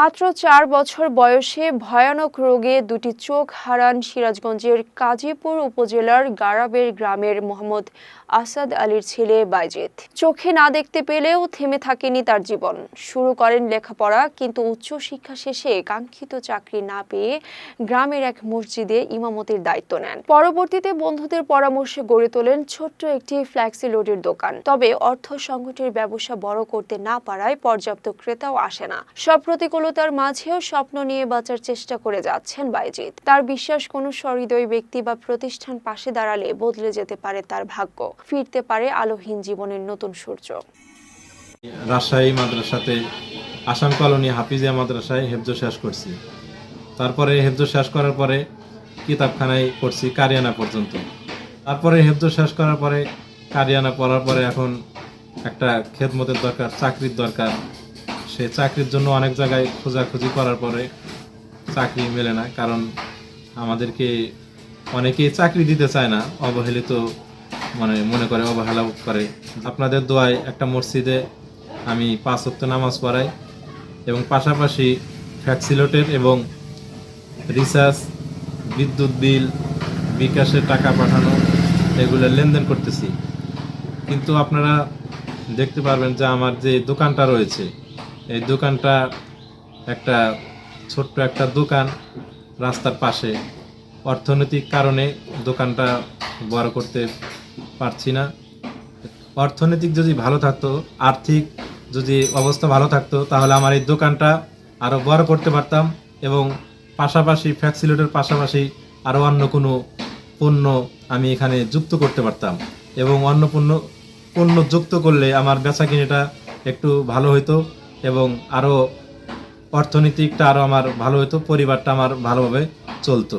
মাত্র চার বছর বয়সে ভয়ানক রোগে দুটি চোখ হারান সিরাজগঞ্জের কাজীপুর উপজেলার গারাবের গ্রামের মোহাম্মদ আসাদ আলীর ছেলে বাইজিৎ। চোখে না দেখতে পেলেও থেমে থাকেনি তার জীবন। শুরু করেন লেখাপড়া, কিন্তু উচ্চশিক্ষা শেষে কাঙ্ক্ষিত চাকরি না পেয়ে গ্রামের এক মসজিদে ইমামতির দায়িত্ব নেন। পরবর্তীতে বন্ধুদের পরামর্শে গড়ে তোলেন ছোট্ট একটি ফ্ল্যাক্সি লোডের দোকান। তবে অর্থ সংকটের ব্যবসা বড় করতে না পারায় পর্যাপ্ত ক্রেতাও আসে না। সব প্রতিকূলতার মাঝেও স্বপ্ন নিয়ে বাঁচার চেষ্টা করে যাচ্ছেন বাইজিৎ। তার বিশ্বাস কোনো সহৃদয় ব্যক্তি বা প্রতিষ্ঠান পাশে দাঁড়ালে বদলে যেতে পারে তার ভাগ্য। ফিরতে পারে আলোহীন জীবনের নতুন সূর্য। রাজশাহী মাদ্রাসাতে আসাম কলোনি হাফিজিয়া মাদ্রাসায় হেফজ শেষ করছি। তারপরে হেফজ শেষ করার পরে কিতাবখানায় পড়ছি কারিয়ানা পর্যন্ত। তারপরে হেফজ শেষ করার পরে কারিয়ানা পড়ার পরে এখন একটা খেদমতের দরকার, চাকরির দরকার সে চাকরির জন্য অনেক জায়গায় খোঁজাখুঁজি করার পরে চাকরি মেলে না, কারণ আমাদেরকে অনেকেই চাকরি দিতে চায় না, অবহেলিত মানে মনে করে, অবহেলা করে। আপনাদের দোয়ায় একটা মসজিদে আমি পাঁচ ওয়াক্ত নামাজ পড়াই এবং পাশাপাশি ফ্যাক্সিলোটের এবং রিচার্জ বিদ্যুৎ বিল বিকাশের টাকা পাঠানো এগুলো লেনদেন করতেছি। কিন্তু আপনারা দেখতে পারবেন যে আমার যে দোকানটা রয়েছে এই দোকানটা একটা ছোট্ট একটা দোকান রাস্তার পাশে। অর্থনৈতিক কারণে দোকানটা বড় করতে পারছি না। অর্থনৈতিক যদি ভালো থাকতো, আর্থিক যদি অবস্থা ভালো থাকতো, তাহলে আমার এই দোকানটা আরও বড় করতে পারতাম এবং পাশাপাশি ফ্যাক্সিলেটের পাশাপাশি আরও অন্য কোনো পণ্য আমি এখানে যুক্ত করতে পারতাম এবং অন্য পণ্য পণ্য যুক্ত করলে আমার বেচা কিনেটা একটু ভালো হতো এবং আরও অর্থনীতিকটা আরও আমার ভালো হতো পরিবারটা আমার ভালোভাবে চলতো।